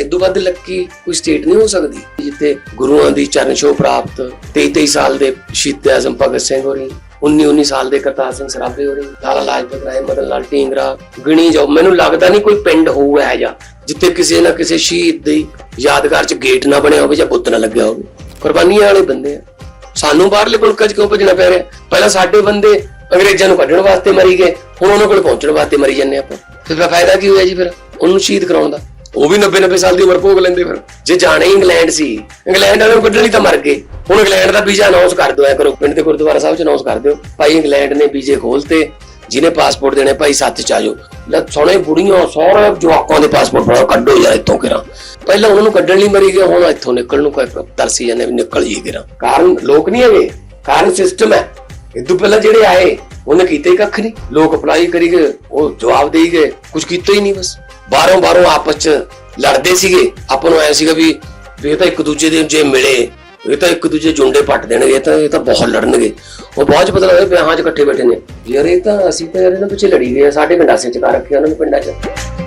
ਇਦੋਂ ਵੱਧ ਲੱਕੀ ਕੋਈ ਸਟੇਟ ਨਹੀਂ ਹੋ ਸਕਦੀ। ਜਿੱਥੇ ਗੁਰੂਆਂ ਦੀ ਚਰਨ ਛੋਹ ਪ੍ਰਾਪਤ 23 23 ਸਾਲ ਦੇ ਸ਼ਹੀਦ ਆਜ਼ਮ ਭਗਤ ਸਿੰਘ ਹੋਰੀ 19 19 ਸਾਲ ਦੇ ਕਰਤਾਰ ਸਿੰਘ ਸਰਾਭੇ ਹੋਰੀ, ਲਾਲਾ ਲਾਜਪਤ ਰਾਏ, ਮਦਨ ਲਾਲ ਢੀਂਗਰਾ, ਗਿਣੀ ਜਾਓ। ਮੈਨੂੰ ਲੱਗਦਾ ਨਹੀਂ ਕੋਈ ਪਿੰਡ ਹੋਊਗਾ ਹੈ ਜਾਂ ਜਿੱਥੇ ਕਿਸੇ ਨਾ ਕਿਸੇ ਸ਼ਹੀਦ ਦੀ ਯਾਦਗਾਰ 'ਚ ਗੇਟ ਨਾ ਬਣਿਆ ਹੋਵੇ ਜਾਂ ਬੁੱਤ ਨਾ ਲੱਗਿਆ ਹੋਵੇ। ਕੁਰਬਾਨੀਆਂ ਵਾਲੇ ਬੰਦੇ ਆ। ਸਾਨੂੰ ਬਾਹਰਲੇ ਮੁਲਕਾਂ 'ਚ ਕਿਉਂ ਭੱਜਣਾ ਪੈ ਰਿਹਾ? ਪਹਿਲਾਂ ਸਾਡੇ ਬੰਦੇ ਅੰਗਰੇਜ਼ਾਂ ਨੂੰ ਕੱਢਣ ਵਾਸਤੇ ਮਰੀ ਗਏ, ਹੁਣ ਉਹਨਾਂ ਕੋਲ ਪਹੁੰਚਣ ਵਾਸਤੇ ਮਰੀ ਜਾਂਦੇ ਆਪਾਂ। ਫਿਰ ਫਾਇਦਾ ਕੀ ਹੋਇਆ ਜੀ ਫਿਰ ਉਹਨੂੰ ਸ਼ਹੀਦ ਕਰਾਉਣ ਦਾ? ਉਹ ਵੀ 90 90 ਸਾਲ ਦੀ ਉਮਰ ਭੋਗ ਲੈਂਦੇ ਫਿਰ। ਜੇ ਜਾਣੇ ਹੀ ਇੰਗਲੈਂਡ ਸੀ, ਇੰਗਲੈਂਡ ਵਾਲੇ ਕੱਢਣ ਲਈ ਤਾਂ ਮਰ ਗਏ। ਹੁਣ ਇੰਗਲੈਂਡ ਦਾ ਵੀਜ਼ਾ ਅਨਾਉਂਸ ਕਰ ਦਿਓ, ਐ ਕਰੋ, ਪਿੰਡ ਦੇ ਗੁਰਦੁਆਰਾ ਸਾਹਿਬ 'ਚ ਅਨਾਉਂਸ ਕਰ ਦਿਓ। ਭਾਈ ਇੰਗਲੈਂਡ ਨੇ ਵੀਜ਼ੇ ਖੋਲਤੇ, ਜਿਹਨੇ ਪਾਸਪੋਰਟ ਦੇਣੇ, ਭਾਈ ਸੱਤ ਚ ਆਜੋ ਲੈ ਸੋਹਣੇ ਬੁੜੀਆਂ ਸਾਰੇ ਜਵਾਕਾਂ ਦੇ ਪਾਸਪੋਰਟ ਫੜਾਓ, ਕੱਢੋ ਯਾਰ ਇੱਥੋਂ ਕਿਰਾ ਪਹਿਲਾਂ ਉਹਨਾਂ ਨੂੰ ਕੱਢਣ ਲਈ ਮਰੀ ਗਏ, ਹੁਣ ਇੱਥੋਂ ਨਿਕਲਣ ਨੂੰ ਕੋਈ ਤਰਸੀ ਜਾਂਦੇ ਵੀ ਨਿਕਲ ਜੀ ਕਿਰਾ ਕਾਰਨ ਲੋਕ ਨਹੀਂ ਹੈਗੇ, ਕਾਰਨ ਸਿਸਟਮ ਹੈ। ਇਦੋਂ ਪਹਿਲਾਂ ਜਿਹੜੇ ਆਏ, ਉਹਨੇ ਕੀਤਾ ਹੀ ਕੱਖ ਨਹੀਂ। ਲੋਕ ਅਪਲਾਈ ਕਰੀ ਗਏ, ਉਹ ਜਵਾਬ ਦੇਈ ਗਏ ਕੁਝ ਕੀਤਾ ਹੀ ਨਹੀਂ ਬਸ। ਬਾਹਰੋਂ ਬਾਹਰੋਂ ਆਪਸ ਚ ਲੜਦੇ ਸੀਗੇ। ਆਪਾਂ ਨੂੰ ਐ ਸੀਗਾ ਵੀ ਇਹ ਤਾਂ ਇੱਕ ਦੂਜੇ ਦੇ ਜੇ ਮਿਲੇ ਇਹ ਤਾਂ ਇੱਕ ਦੂਜੇ ਜੁੰਡੇ ਪੱਟ ਦੇਣਗੇ ਇਹ ਤਾਂ ਇਹ ਤਾਂ ਬਹੁਤ ਲੜਨਗੇ। ਉਹ ਬਾਅਦ ਚ ਪਤਾ ਲੱਗਦਾ ਵਿਆਹਾਂ 'ਚ ਇਕੱਠੇ ਬੈਠੇ ਨੇ। ਯਾਰ ਇਹ ਤਾਂ ਅਸੀਂ ਤਾਂ ਯਾਰ ਇਹਨਾਂ ਪਿੱਛੇ ਲੜੀ ਗਏ ਆ, ਸਾਡੇ ਗੰਡਾਸੇ ਚ ਕਰ ਰੱਖਿਆ ਉਹਨਾਂ ਨੂੰ ਪਿੰਡਾਂ 'ਚ।